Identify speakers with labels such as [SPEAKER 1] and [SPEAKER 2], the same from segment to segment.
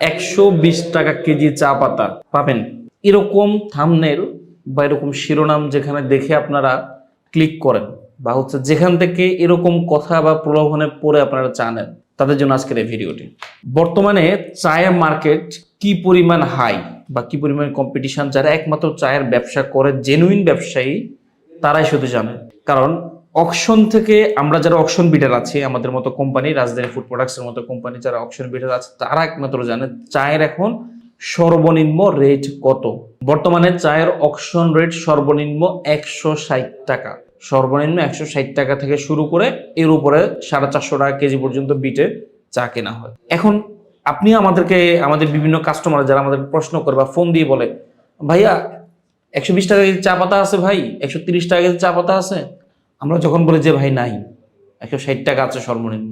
[SPEAKER 1] একশো বিশ টাকা কেজি চা পাতা পাবেন। এরকম থামনেল বা এরকম শিরোনাম যেখানে দেখে আপনারা ক্লিক করেন বা হচ্ছে যেখান থেকে এরকম কথা বা প্রলোভনে পড়ে আপনারা চা নেন, তাদের জন্য আজকের এই ভিডিওটি। বর্তমানে চায়ের মার্কেট কি পরিমাণ হাই বা কি পরিমাণ কম্পিটিশন যারা একমাত্র চায়ের ব্যবসা করে জেনুইন ব্যবসায়ী, তারাই শুধু জানে। কারণ অকশন থেকে আমরা যারা অকশন বিডার আছি, আমাদের মতো কোম্পানি রাজধানী ফুড প্রোডাক্টসের মতো কোম্পানি যারা অকশন বিডার আছে, তারা একমাত্র জানে চায়ের এখন সর্বনিম্ন রেট কত। বর্তমানে চায়ের অকশন রেট সর্বনিম্ন একশো ষাট টাকা। সর্বনিম্ন একশো ষাট টাকা থেকে শুরু করে এর উপরে সাড়ে চারশো টাকা কেজি পর্যন্ত বিটে চা কেনা হয়। এখন আপনি আমাদেরকে, আমাদের বিভিন্ন কাস্টমার যারা আমাদের প্রশ্ন করে বা ফোন দিয়ে বলে, ভাইয়া, একশো বিশ টাকা চা পাতা আছে ভাই, একশো তিরিশ টাকা চা পাতা আছে? আমরা যখন বলি যে, ভাই, নাই, একশো ষাট টাকা আছে সর্বনিম্ন।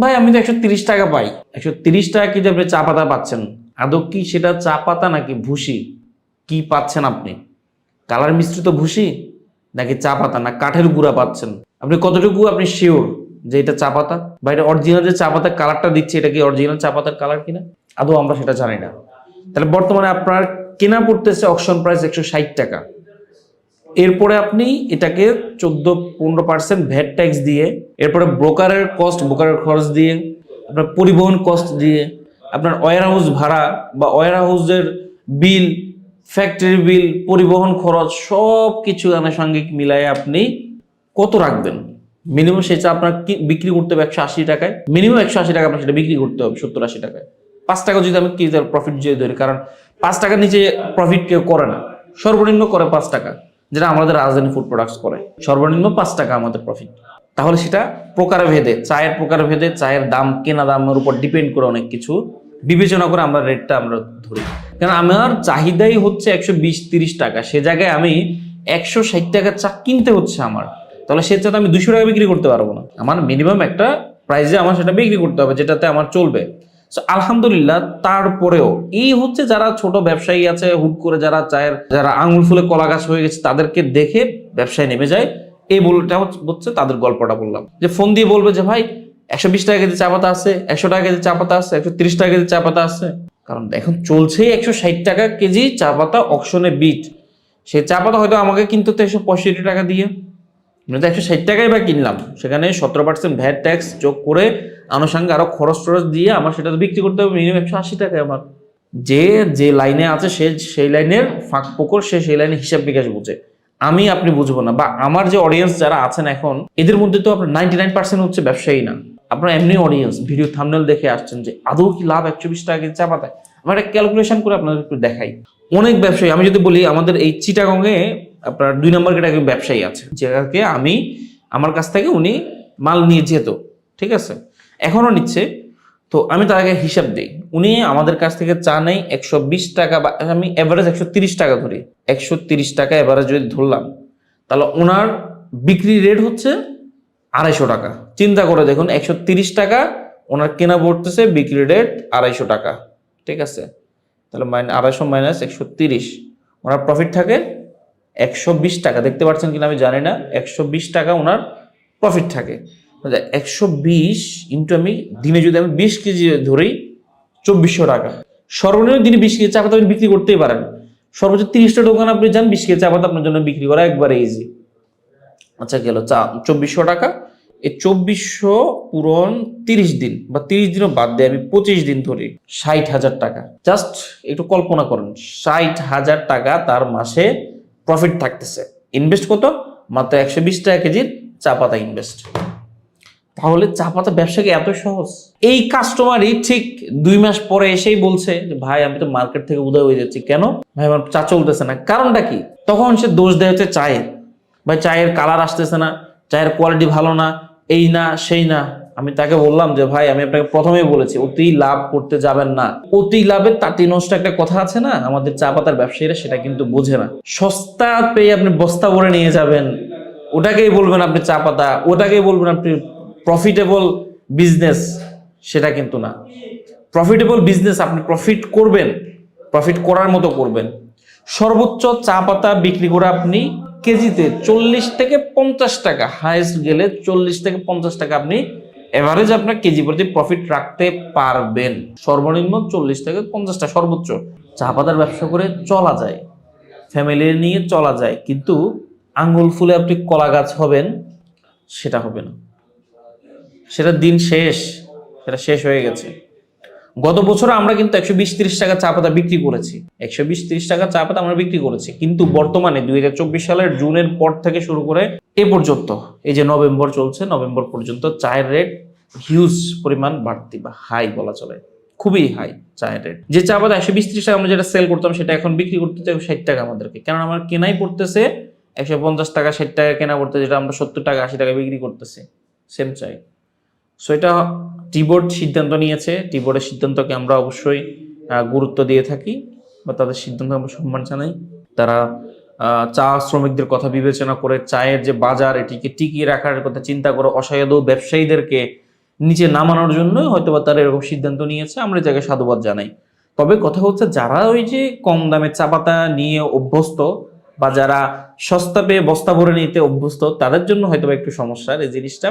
[SPEAKER 1] ভাই, আমি তো একশো তিরিশ টাকা পাই। একশো তিরিশ টাকা কেজি আপনি চা পাতা পাচ্ছেন? আদৌ কি সেটা চা পাতা নাকি ভুসি? কি পাচ্ছেন আপনি? কালার মিশ্রিত ভুসি? নাকি চা পাতা? না, কাঠের গুঁড়া পাচ্ছেন। আপনি কতটুকু আপনি শিওর যে এটা চা পাতা? বা এটা অরিজিনাল যে চা পাতার কালারটা দিচ্ছে, এটা কি অরিজিনাল চা পাতার কালার কিনা? আদৌ আমরা সেটা জানি না। তাহলে বর্তমানে আপনার কেনা পড়তেছে অকশন প্রাইস একশো ষাট টাকা। এরপরে আপনি এটাকে চোদ্দ, পনেরো পার্সেন্ট ভ্যাট ট্যাক্স দিয়ে, এরপরে ব্রোকারের কস্ট ব্রোকারের খরচ দিয়ে, আপনার পরিবহন কস্ট দিয়ে, আপনার ওয়ার হাউস ভাড়া বা ওয়ার হাউসের বিল ফ্যাক্টরি বিল পরিবহন খরচ সব কিছু আনুষঙ্গিক মিলাই আপনি কত রাখবেন? মিনিমাম সেটা আপনার বিক্রি করতে হবে একশো আশি টাকায়? মিনিমাম একশো আশি টাকা আপনার সেটা বিক্রি করতে হবে সত্তর আশি টাকায়। পাঁচ টাকা যদি আমি কি প্রফিট যদি ধরি, কারণ পাঁচ টাকার নিচে প্রফিট কেউ করে না। সর্বনিম্ন করে পাঁচ টাকা। যেটা আমাদের রাজধানী ফুড প্রোডাক্টস করে। সর্বনিম্ন পাঁচ টাকা আমাদের প্রফিট তাহলে সেটা প্রকার ভেদে চায়ের প্রকার ভেদে চায়ের দাম, কেনা দামের উপর ডিপেন্ড করে অনেক কিছু বিবেচনা করে আমরা রেটটা আমরা ধরি। কারণ আমার চাহিদাই হচ্ছে একশো বিশ, তিরিশ টাকা। সে জায়গায় আমি একশো ষাট টাকা চা কিনতে হচ্ছে আমার। তাহলে সে চাতে আমি দুশো টাকা বিক্রি করতে পারব না। আমার মিনিমাম একটা প্রাইসে আমার সেটা বিক্রি করতে হবে, যেটাতে আমার চলবে। আলহামদুলিল্লাহ, তারপরেও এই হচ্ছে যারা ছোট ব্যবসায়ী আছে, হুট করে যারা চায়ের, যারা আঙুল ফুলে কলা গাছ হয়ে গেছে, তাদেরকে দেখে ব্যবসায় নেমে যায়। এই বলটা হচ্ছে তাদের গল্পটা বললাম। যে ফোন দিয়ে বলবে যে, ভাই, একশো বিশ টাকা কেজি চা পাতা আছে, একশো টাকা কেজি চা পাতা আছে, একশো তিরিশ টাকা কেজি চা পাতা আছে। কারণ এখন চলছেই একশো ষাট টাকা কেজি চা পাতা অকশনে বিট। সেই চা পাতা হয়তো আমাকে কিনতে হতো একশো পঁয়ষট্টি টাকা দিয়ে। আমি তো একশো ষাট টাকাই বা কিনলাম। সেখানে সতেরো পার্সেন্ট ভ্যাট ট্যাক্স যোগ করে আনুষঙ্গে আরও খরচ টরচ দিয়ে আমার সেটা তো বিক্রি করতে হবে মিনিমাম একশো আশি টাকায় আমার। যে যে লাইনে আছে সে, সেই লাইনের ফাঁক পোকর সে সেই লাইনে হিসাব বিকাশ বুঝে। আমি, আপনি বুঝব না। বা আমার যে অডিয়েন্স যারা আছেন এখন, এদের মধ্যে তো আপনার নাইনটি নাইন পার্সেন্ট হচ্ছে ব্যবসায়ী না। আপনার এমনি অডিয়েন্স ভিডিও থামনেল দেখে আসছেন যে, আদৌ কি লাভ একশো বিশ টাকা কেজি চা পাতায়? আমরা একটা ক্যালকুলেশন করে আপনাদের একটু দেখাই। অনেক ব্যবসায়ী, আমি যদি বলি, আমাদের এই চিটাগংয়ে আপনার দুই নম্বর ক্যাটাগরি ব্যবসায়ী আছে যাকে আমি, আমার কাছ থেকে উনি মাল নিয়ে যেত, ঠিক আছে? এখনও নিচ্ছে। তো আমি তার আগে হিসাব দিই। উনি আমাদের কাছ থেকে চা নেই, একশো বিশ টাকা বা আমি এভারেজ একশো তিরিশ টাকা ধরি। একশো তিরিশ টাকা এভারেজ যদি ধরলাম, তাহলে ওনার বিক্রি রেট হচ্ছে আড়াইশো টাকা। চিন্তা করে দেখুন, একশো তিরিশ টাকা ওনার কেনা পড়তেছে, বিক্রি রেট আড়াইশো টাকা। ঠিক আছে? তাহলে মাইন, আড়াইশো মাইনাস একশো তিরিশ, ওনার প্রফিট থাকে একশো বিশ টাকা। দেখতে পাচ্ছেন কিনা আমি জানি না, একশো বিশ টাকা ওনার প্রফিট থাকে। একশো বিশ ইন্টু আমি দিনে যদি আমি বিশ কেজি ধরি, চব্বিশশো টাকা। সর্বনিম্ন দিনে বিশ কেজি চা পাতা আপনি বিক্রি করতেই পারেন। সর্বোচ্চ তিরিশটা দোকান আপনি যান, বিশ কেজি চা পাতা আপনার জন্য বিক্রি করা একবারে ইজি আচ্ছা গেল, চা, চব্বিশশো টাকা। এই চব্বিশশো পূরণ তিরিশ দিন, বা তিরিশ দিনও বাদ দিয়ে আমি পঁচিশ দিন ধরি, ষাট হাজার টাকা। জাস্ট একটু কল্পনা করেন, ষাট হাজার টাকা তার মাসে প্রফিট থাকতেছে। ইনভেস্ট কত? মাত্র একশো বিশ টাকা কেজির চা পাতা ইনভেস্ট তাহলে চা পাতা ব্যবসা কি এত সহজ? এই কাস্টমারই ঠিক দুই মাস পরে এসেই বলছে যে, ভাই, আমি তো মার্কেট থেকে উদয় হয়ে যাচ্ছি। কেন? ভাই, আমার চা চলতেছে না। কারণটা কি? তখন সে দোষ দেয় হচ্ছে চায়ের। ভাই, চায়ের কালার আসতেছে না, চায়ের কোয়ালিটি ভালো না, এই না, সেই না। আমি তাকে বললাম যে, ভাই, আমি আপনাকে প্রথমেই বলেছি, অতি লাভ করতে যাবেন না। অতি লাভের তাঁতি নষ্ট একটা কথা আছে না? আমাদের চা পাতার ব্যবসায়ীরা সেটা কিন্তু বোঝে না। সস্তা পেয়ে আপনি বস্তা ভরে নিয়ে যাবেন। ওটাকেই বলবেন আপনি চা পাতা, ওটাকেই বলবেন আপনি প্রফিটেবল বিজনেস সেটা কিন্তু না। প্রফিটেবল বিজনেস আপনি প্রফিট করবেন প্রফিট করার মতো করবেন। সর্বোচ্চ চা পাতা বিক্রি করে আপনি কেজিতে চল্লিশ থেকে পঞ্চাশ টাকা হাইস্ট গেলে চল্লিশ থেকে পঞ্চাশ টাকা আপনি এভারেজ আপনার কেজি প্রতি প্রফিট রাখতে পারবেন। সর্বনিম্ন চল্লিশ থেকে পঞ্চাশটা সর্বোচ্চ। চা পাতার ব্যবসা করে চলা যায় ফ্যামিলি নিয়ে চলা যায়, কিন্তু আঙ্গুল ফুলে আপনি কলা গাছ হবেন, সেটা হবে না। সেটা দিন শেষ, সেটা শেষ হয়ে গেছে। গত বছর আমরা কিন্তু একশো বিশ তিরিশ টাকা চা পাতা বিক্রি করেছি। একশো বিশ তিরিশ টাকা চা পাতা আমরা বিক্রি করেছি। কিন্তু বর্তমানে দুই হাজার চব্বিশ সালের জুনের পর থেকে শুরু করে এ পর্যন্ত, এই যে নভেম্বর চলছে, নভেম্বর পর্যন্ত চায়ের রেট হিউজ পরিমাণ বাড়তি বা হাই বলা চলে। খুবই হাই চায়ের রেট যে চা পাতা একশো বিশ ত্রিশ টাকা আমরা যেটা সেল করতাম, সেটা এখন বিক্রি করতে চাই ষাট টাকা আমাদেরকে। কেন আমার কেনাই পড়তেছে একশো পঞ্চাশ টাকা, ষাট টাকা কেনা পড়তে যেটা আমরা সত্তর টাকা, আশি টাকা বিক্রি করতেছি। সেম চাই। সো এটা টিবোর্ড সিদ্ধান্ত নিয়েছে। টিবোর্ডের সিদ্ধান্তকে আমরা অবশ্যই গুরুত্ব দিয়ে থাকি বা তাদের সিদ্ধান্ত আমরা সম্মান জানাই। তারা চা শ্রমিকদের কথা বিবেচনা করে চায়ের যে বাজার, এটিকে টিকিয়ে রাখার কথা চিন্তা করে অসাধু ব্যবসায়ীদেরকে নিচে নামানোর জন্য হয়তো বা তারা এরকম সিদ্ধান্ত নিয়েছে। আমরা জায়গায় সাধুবাদ জানাই। তবে কথা হচ্ছে, যারা ওই যে কম দামে চা পাতা নিয়ে অভ্যস্ত বা যারা সস্তা পেয়ে বস্তা ভরে নিতে অভ্যস্ত, তাদের জন্য হয়তো একটু সমস্যার এই জিনিসটা।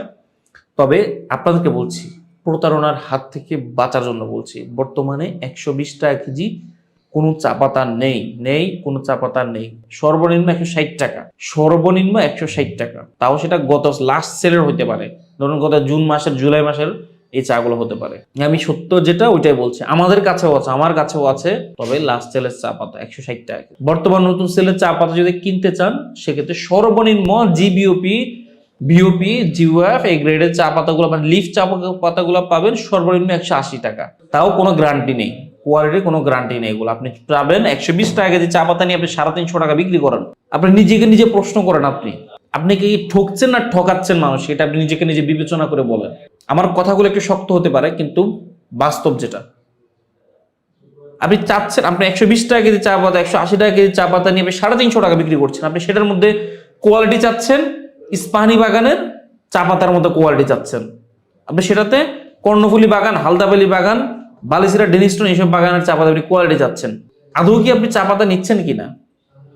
[SPEAKER 1] তবে আপনাদেরকে বলছি, প্রতারণার হাত থেকে বাঁচার জন্য বলছি, বর্তমানে একশো বিশ টাকা কেজি কোনো চা পাতা নেই নেই, কোনো চা পাতা নেই। সর্বনিম্ন একশো ষাট টাকা, সর্বনিম্ন একশো ষাট টাকা। তাও সেটা গত লাস্ট সেলের হতে পারে। ধরুন গত জুন মাসের, জুলাই মাসের এই চাগুলো হতে পারে। আমি সত্য যেটা, ওইটাই বলছি। আমাদের কাছেও আছে, আমার কাছেও আছে, তবে লাস্ট সেলের চা পাতা একশো ষাট টাকা। বর্তমান নতুন সেলের চা পাতা যদি কিনতে চান, সেক্ষেত্রে সর্বনিম্ন জিবিওপি বিওপি জিওএফ এই গ্রেডের চা পাতাগুলো মানে লিফ চা পাতাগুলো পাবেন সর্বনিম্ন একশো আশি টাকা। তাও কোনো গ্যারান্টি নেই। কোয়ালিটির কোনো গ্যারান্টি নেই এগুলো। আপনি পাবেন একশো বিশ টাকা কেজি চা পাতা নিয়ে আপনি সাড়ে তিনশো টাকা বিক্রি করেন। আপনি নিজেকে নিজে প্রশ্ন করেন আপনি। আপনি কি ঠকছেন না ঠকাচ্ছেন মানুষ? এটা আপনি নিজেকে নিজে বিবেচনা করে বলেন। আমার কথাগুলো একটু শক্ত হতে পারে, কিন্তু বাস্তব যেটা। আপনি চাচ্ছেন, আপনি একশো বিশ টাকা কেজি চা পাতা, একশো আশি টাকা কেজি চা পাতা নিয়ে আপনি সাড়ে তিনশো টাকা বিক্রি করছেন। আপনি সেটার মধ্যে কোয়ালিটি চাচ্ছেন ইস্পাহানি বাগানের চা পাতার মতো কোয়ালিটি চাচ্ছেন। আপনি সেটাতে কর্ণফুলি বাগান, হালদাবালি বাগান বালিসিরা ডেনিস্টন এইসব বাগানের চা পাতা আপনি কোয়ালিটি চাচ্ছেন। আদৌ কি আপনি চা পাতা নিচ্ছেন কিনা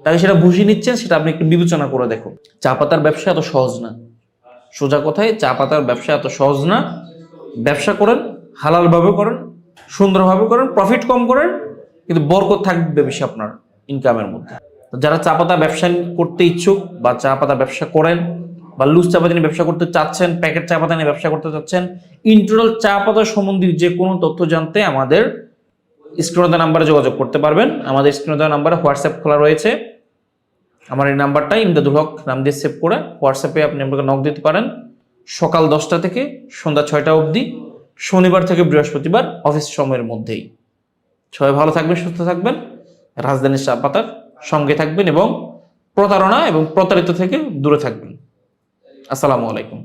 [SPEAKER 1] তাই সেটা বুঝি নিচ্ছেন, সেটা আপনি একটু বিবেচনা করে দেখুন। চা পাতার ব্যবসা এত সহজ না। সোজা কথায়, চা পাতার ব্যবসা এত সহজ না। ব্যবসা করেন, হালালভাবে করেন, সুন্দরভাবে করেন প্রফিট কম করেন, কিন্তু বরকত থাকবে বেশি আপনার ইনকামের মধ্যে। যারা চা পাতা ব্যবসা করতে ইচ্ছুক বা চা পাতা ব্যবসা করেন বা লুজ চা পাতা নিয়ে ব্যবসা করতে চাচ্ছেন প্যাকেট চা পাতা নিয়ে ব্যবসা করতে চাচ্ছেন ইন্টারনাল চা পাতা সম্বন্ধে যে কোনো তথ্য জানতে আমাদের স্ক্রিনে নাম্বারে যোগাযোগ করতে পারবেন। আমাদের স্ক্রিনে নাম্বারে হোয়াটসঅ্যাপ খোলা রয়েছে। আমার এই নাম্বারটা ইমদাদুল হক নাম দিয়ে সেভ করে হোয়াটসঅ্যাপে আপনি আমাকে নক দিতে পারেন। সকাল দশটা থেকে সন্ধ্যা ছয়টা অবধি, শনিবার থেকে বৃহস্পতিবার অফিস সময়ের মধ্যেই। সবাই ভালো থাকবেন, সুস্থ থাকবেন। রাজধানীর চা পাতার সঙ্গে থাকবেন এবং প্রতারণা এবং প্রতারিত থেকে দূরে থাকবেন। আসসালামু আলাইকুম